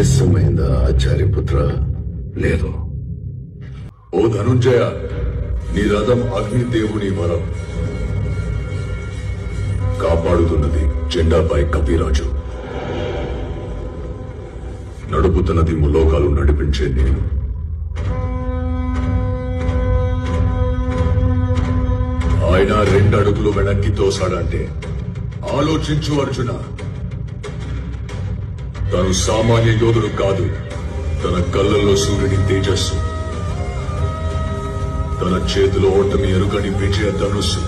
ఆలస్యమైందా ఆచార్యపుత్ర? లేదు. ఓ ధనుంజయ నీ రథం అగ్నిదేవుని వరం. కాపాడుతున్నది జెండాపై కపిరాజు. నడుపుతున్నది ములోకాలు నడిపించే నేను. ఆయన రెండు అడుగులు వెనక్కి తోసాడంటే ఆలోచించు అర్జున. తను సామాన్య యోధుడు కాదు. తన కళ్ళల్లో సూర్యుని తేజస్సు. తన చేతిలో ఓటమి ఎరుగని విజయ ధనుస్సు.